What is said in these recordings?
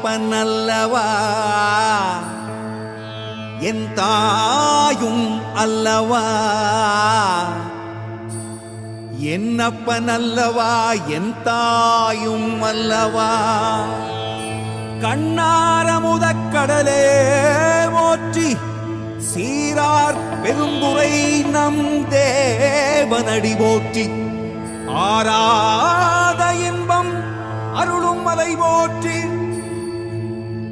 என்னப்பன் அல்லவா என் தாயும் அல்லவா? என்னப்பன் அல்லவா என் தாயும் அல்லவா? கண்ணார முதக்கடலே மோற்றி சீரார் பெருந்துரை நம் தேவனடி போற்றி. ஆராத இன்பம் அருளும் மலை போற்றி.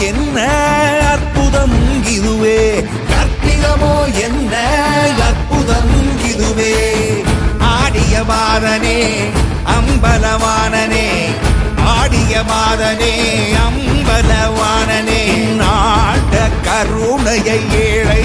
என்ன அற்புதம் இதுவே? கற்பிதமோ என்ன அற்புதம் இதுவே? ஆடிய மாதனே அம்பலவானனே ஆடிய மாதனே அம்பலவானனே. நாட்ட கருணையை ஏழை